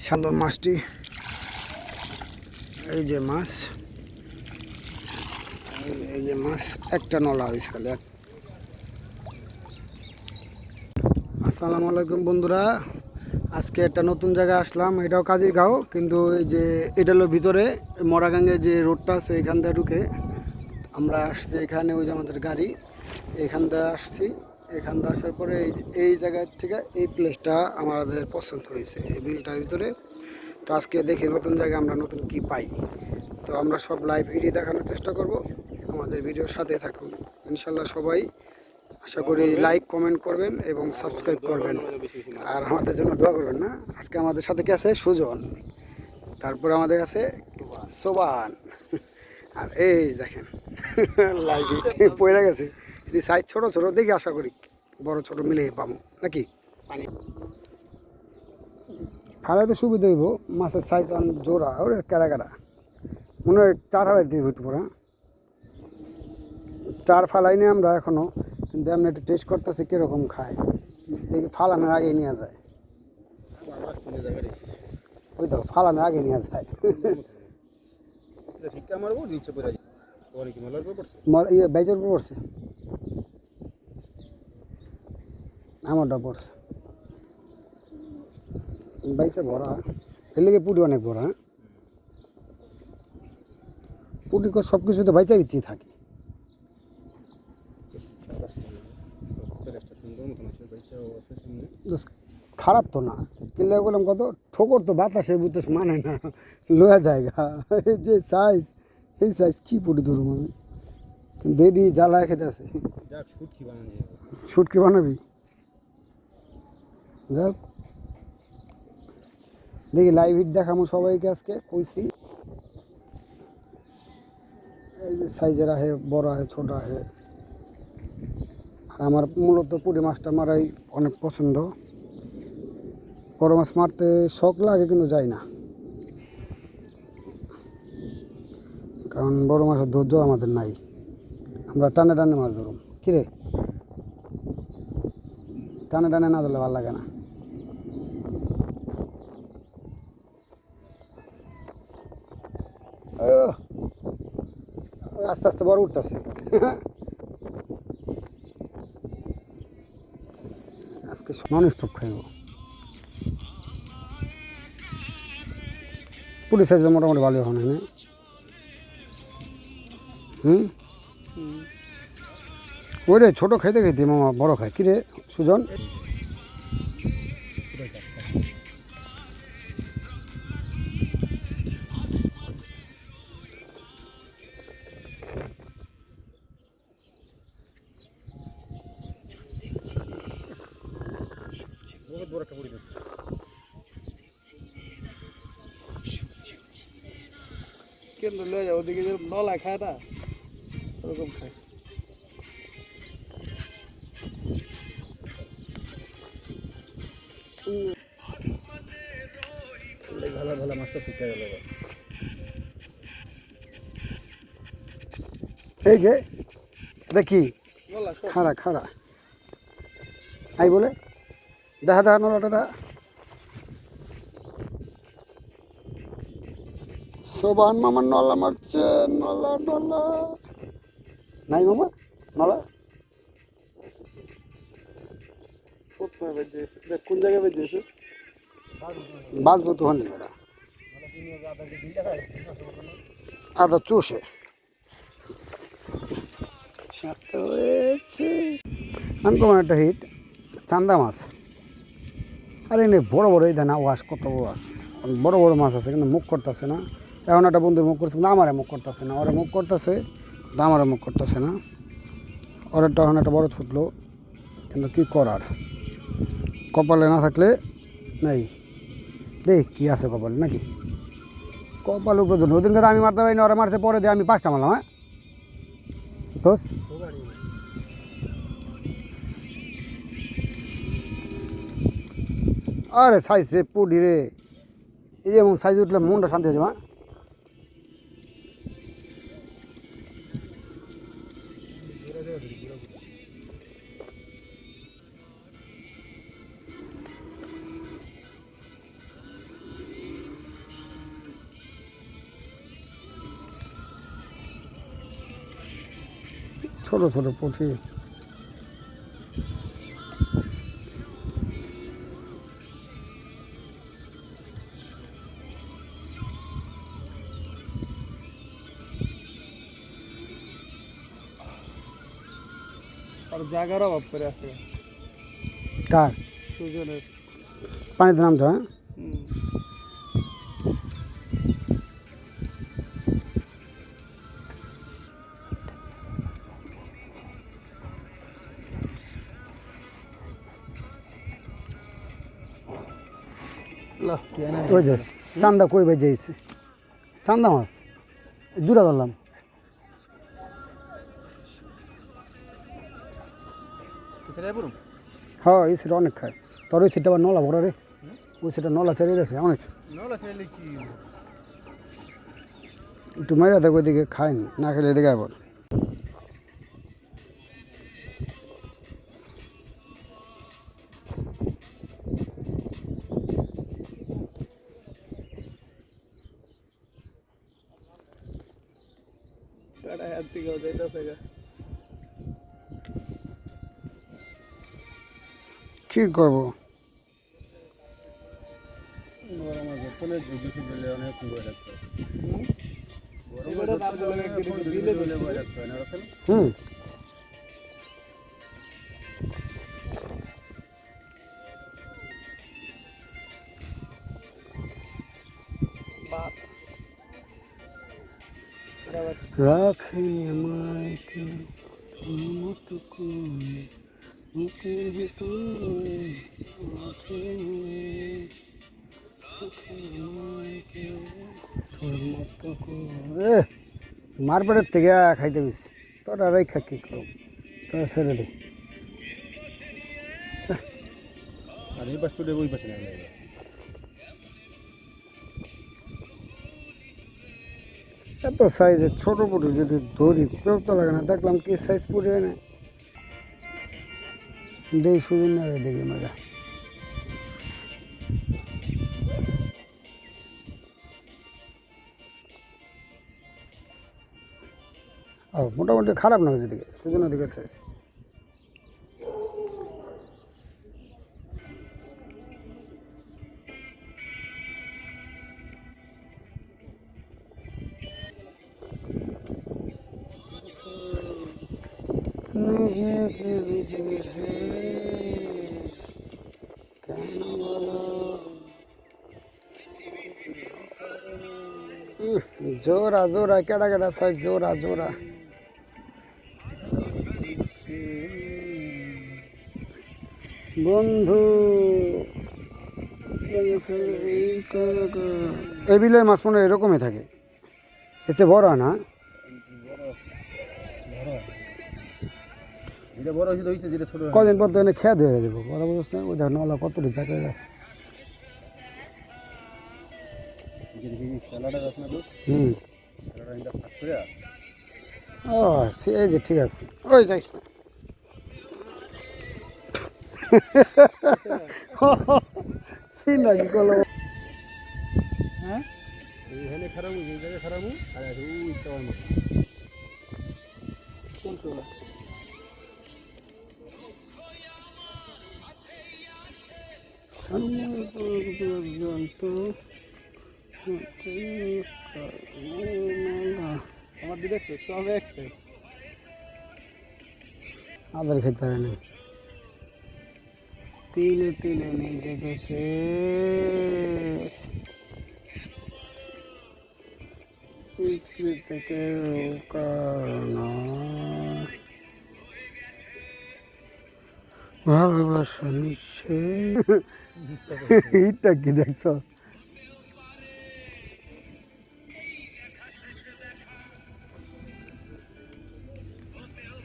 সুন্দর মাছটি। এই যে মাছ। এই- যে মাছ, একটা নলা হয়েছে খালি এক আসসালামু আলাইকুম বন্ধুরা। আজকে একটা নতুন জায়গায় আসলাম। এটাও কাজের গাঁও, কিন্তু এই যে এটা হলো ভিতরে মরাগাঙ্গে যে রোডটা আছে, এখান দিয়ে ঢুকে আমরা আসছি এখানে, ওই যে আমাদের গাড়ি। এখান দিয়ে আসছি। এখান আসার পরে এই এই জায়গা থেকে এই প্লেসটা আমাদের পছন্দ হয়েছে, এই বিলটার ভিতরে। তো আজকে দেখি নতুন জায়গায় আমরা নতুন কি পাই। তো আমরা সব লাইভ ভিডিও দেখানোর চেষ্টা করব। আমাদের ভিডিওর সাথে থাকুন। ইনশাল্লাহ সবাই আশা করি লাইক কমেন্ট করবেন এবং সাবস্ক্রাইব করবেন। আর আমাদের জন্য দোয়া করবেন না। আজকে আমাদের সাথে কি আছে? সুজন। তারপর আমাদের আছে সোবান। আর এই দেখেন লাইভে পড়ে গেছে। এই সাইজ ছোট ছোট দেখি আশা করি বড় ছোট মিলে পাবো। নাকি? পানি। ফালাইতে সুবিধা হইব মাছের সাইজ অন জোড়া ওরে কেড়া কেড়া। মনে হয় চার হালাই দিব একটু পরে? চার ফালাইনি আমরা এখনও কিন্তু এমনি একটু টেস্ট করতেছি কীরকম খায়। দেখি ফালানোর আগে নিয়ে যায়। ওই তো ফালানোর আগে নিয়ে যায়। ইয়ে বেজের উপর পড়ছে। আমারটা পড়ছে বাইচে ভরা। এর লেগে পুটি অনেক ভরা হ্যাঁ? পুটি সব কিছু তো বাইচা ভিত্তি থাকে। খারাপ তো না। কিনলে বললাম কত? ঠোকর তো বাতাসে বুতাস মানে না। লোয়া জায়গা। এই যে সাইজ এই সাইজ কি পুটি ধরুম আমি? এডি জ্বালায় খেতে যাবে। শুটকি বানাবি? যাক। দেখি লাইভ হিট দেখামো সবাইকে আজকে, কইছি। এই যে সাইজের আহে, বড় আহে, ছোট আহে। আর আমার মূলত পুঁটি মাছটা মারাই অনেক পছন্দ। বড় মাছ মারতে শখ লাগে, কিন্তু যাই না। কারণ বড় মাছের ধৈর্য আমাদের নাই। আমরা টানে টানে মাছ ধরুম। কিরে? টানে টানে না ধরলে ভালো লাগে না ও, আস্তে আস্তে বড় উঠতেছে। আজকে নন স্টপ খাইব। পুরি সাইজ মোটামুটি ভালো এখন এখানে হুম? ওই রে ছোটো খাইতে খাইতে মামা বড় খায়। কিরে সুজন? বহুত বড় একটা পরিবেশ। কেন্দ্র লয়ে যাও ওদিকে যে নলা খায় না ওরকম খায়। ভালো ভালো মাছটা শুকিয়ে গেল এই যে দেখি খারা খারা আই বলে? দেখা দেখা দেখা সোবান মামার নলা মারছে, নলা নলা। নাই মামা, নলা। কোন জায়গায় বেজেছে বাঁচবো তো হনি বেড়া আদা চষে। হয়েছে। আনকমন একটা হিট চান্দা মাছ। আরে এনে বড় বড় এই দেনা ওয়াশ কত ওয়াশ? বড় বড় মাছ আছে, কিন্তু মুখ করতেছে না। এখন একটা বন্ধুর মুখ করছে, কিন্তু আমারে মুখ করতেছে না। ওরা মুখ করতেছে আমারে মুখ করতেছে না। ওরেরটা এখন একটা বড় ছুটলো, কিন্তু কি করার? কপালে না থাকলে নেই। দেখ, কি আছে কপালে, নাকি? কপাল উপর ওদিনকে আমি মারতে পারিনি ওরা মারছে, পরে দিয়ে আমি পাঁচটা মারলাম হ্যাঁ? দোষ আরে সাইজ রে পুডি রে। এই এবং সাইজ উঠলে মনটা শান্তি হয়েছে মা হ্যাঁ? ছোট ছোট পুঁটি। আর জায়গার অভাব করে আছে কার সুজনের পানিতে নামতে হয় হুম। ওই যে চান্দা কই বাজে আইছে চান্দা মাছ দূরা ধরলাম হ্যাঁ এই সেটা অনেক খায়। তোর ওই সেটা আবার নলা ভরা রে। ওই সেটা নলা ছেড়ে যাচ্ছে অনেক। একটু মেরা দেখো ওইদিকে খায়নি না। খেলে এদিকে আবার না রাখেন হুম। রাখিনি মারপেটের থেকে খাইতে বেশি। তোর আর খা কি করব তোর ছেড়ে দে। আর এই পাশ তুলে ওই পাশে না লাগে। এত সাইজের ছোট পুটু যদি ধরি বিরক্ত লাগে না। দেখলাম কি সাইজ পুড়ে না দেখি সুদিন না দেখি মজা। ও মোটামুটি খারাপ না সাইজ নিজেকে বুঝে গেছে কেন জোরা জোরা, কেডা কেডা সাইজ জোরা জোরা। বন্ধু। এই বিলের মাছ মনে এরকমই থাকে। এতে বড় না? বড় কদিন পর তো এনে খেয়ে ধরে দেবো। কথা বুঝছ না? ওই দেখ নলা কতটি জায়গায় আছে তো হুম। ও সে যে ঠিক আছে। ওই যাইস না। সিনা কি করল হ্যাঁ? এইখানে খারাপ এই জায়গায় খারাপ আর আছে ওই টাওয়ার মতো। কোন চোলা? আমার দিকে সব আবার খেতে পারে না। তিলে তিলে নিজেকে শেষ ভালোবাসা এইটা কি দেখছ?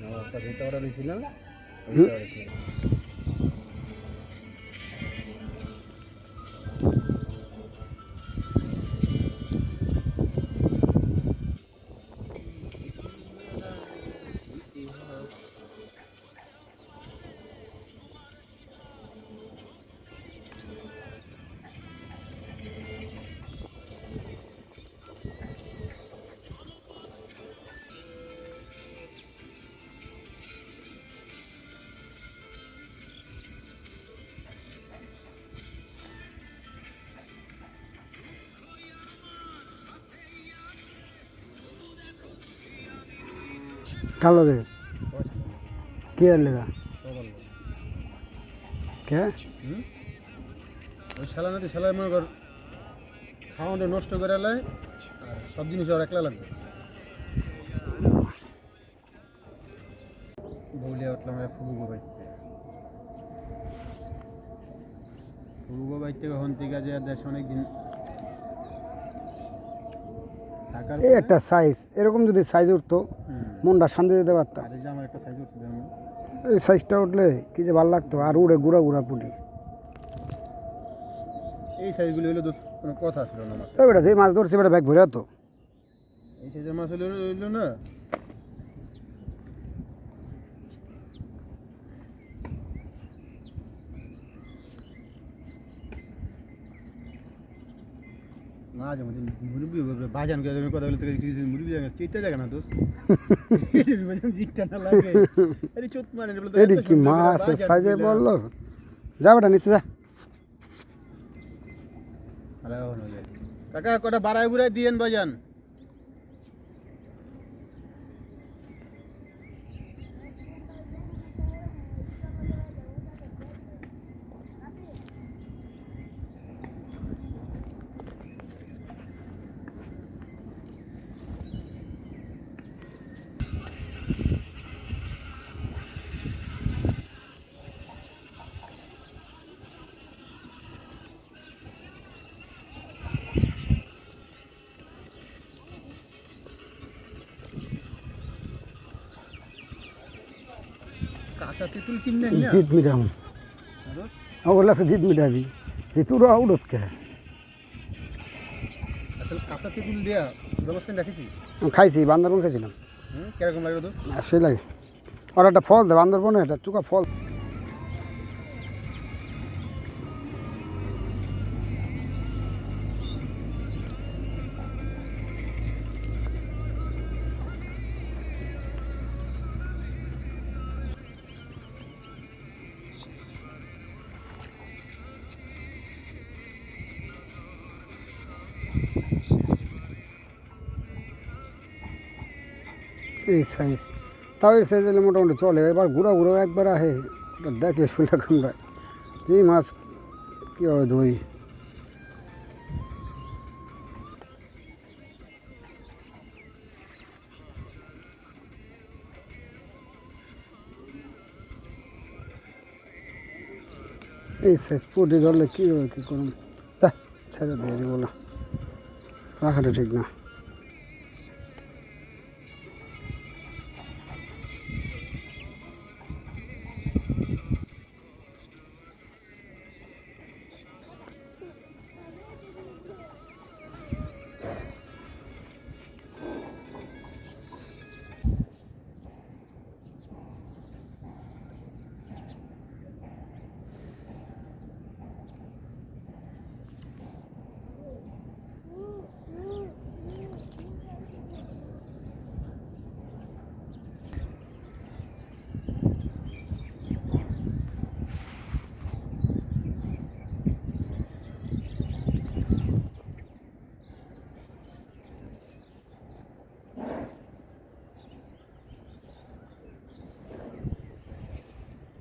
না ছিল। কার লগে কে আর লেগা। কে? ওই শালা নাতি শালায় মনে কর খাওয়াটা নষ্ট করে আর সব জিনিস আর একলা লাগবে বলিয়া উঠলাম ফুবুগো বাইতে ফুবুগো বাইতে হন থেকে যে দেশ অনেক দিন এই একটা সাইজ এরকম যদি সাইজ উঠতো। মনটা শান্তি দিতে পারতাম। এই যে সাইজটা উঠলে কি যে ভালো লাগতো আর উড়ে গুড়া গুড়া পুটি। এই সাইজগুলো হলো কোনো কথা ছিল না বেটা সেই মাছ ধরছে বেটা ব্যাগ ভরে তো এই সাইজের মাছ হলো না? মাঝে মাঝে মুরব্বী বাজান করে কথা বলতে কিছু মুরব্বী জায়গা চিত্তে জায়গা না দোষ বাজান জিটটা না লাগে। আরে মানে কি মাছ সাইজে বলল। যা বেটা নিচে যা। কাকা কটা বাড়াই বুড়াই দিয়েন বাজান তেঁতুল না? জিত মিটাম ওগুলা জিত মিটাবি। যে তোর উড়স কে আসলে কাঁচা তেঁতুল দিয়া দেখেছি খাইছি বান্দরবন খাইছিলাম। কীরকম লাগে সেই লাগে। আর একটা ফল দে বান্দরবনে একটা চুকা ফল। এই সাইজ তাও এর সাইজ হলে মোটামুটি চলে। এবার ঘুরা ঘুরা একবার আহে। ওটা দেখে শুনলে কামড়ায় যেই মাছ কীভাবে ধরি। এই সাইজ পুটি ধরলে কী হবে কী করুন? তা ছেড়ে দিয়ে বলো রাখাটা ঠিক না।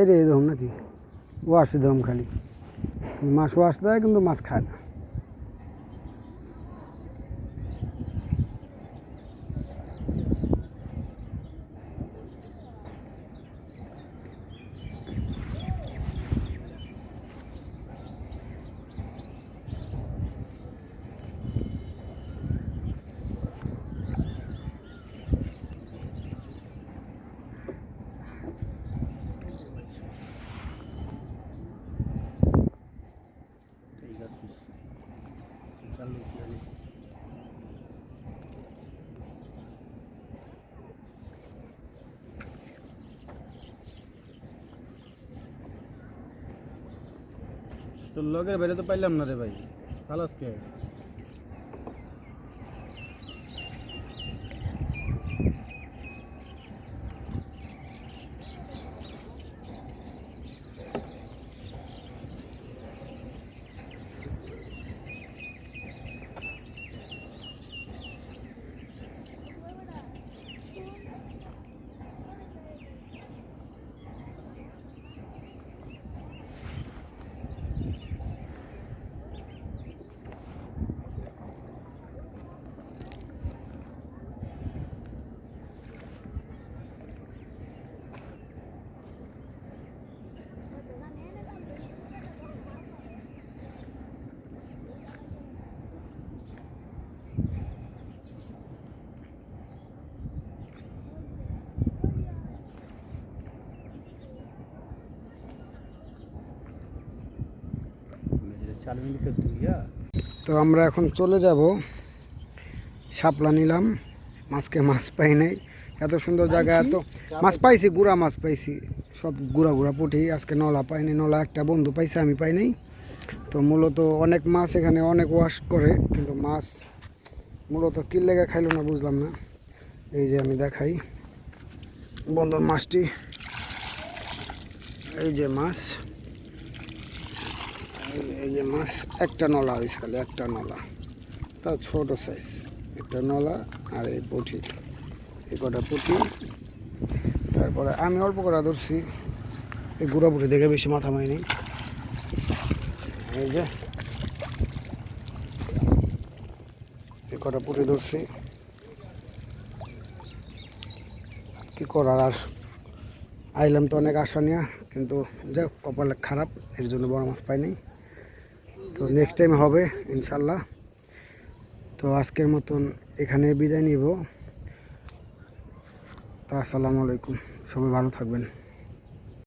রে এরকম নাকি? ওয়াশ দিলাম খালি। মাছ ওয়াশ দেয় কিন্তু মাছ খায় না। তো লগের বাইরে তো পাইলাম না রে ভাই। খালাস কে? তো আমরা এখন চলে যাব। শাপলা নিলাম। মাছকে মাছ পাই নাই। এত সুন্দর জায়গা এত মাছ পাইছি। গুড়া মাছ পাইছি। সব গুড়া গুড়া পুঠি আজকে নলা পাইনি নলা একটা বন্ধু পাইছে আমি পাই নাই। তো মূলত অনেক মাছ এখানে অনেক ওয়াশ করে কিন্তু মাছ মূলত কি লেগে খাইলো না বুঝলাম না। এই যে আমি দেখাই। বন্ধুর মাছটি। এই যে মাছ। এই- যে মাছ, একটা নলা হয়েছে খালি, একটা নলা। তা ছোট সাইজ একটা নলা আর এই পুঁটি। এই কটা পুঁটি। তারপরে আমি অল্প করে ধরছি। এই গুঁড়া পুঁটি দেখে বেশি মাথা মাইনি এই যে। এই কটা পুঁটি ধরছি। কি করার আর? আইলাম তো অনেক আশা নিয়ে, কিন্তু যাক কপালে খারাপ, এর জন্য বড় মাছ পাইনি। তো নেক্সট টাইম হবে, ইনশাল্লাহ। তো আজকের মতন এখানে বিদায় নিব। আসসালামু আলাইকুম। সবাই ভালো থাকবেন।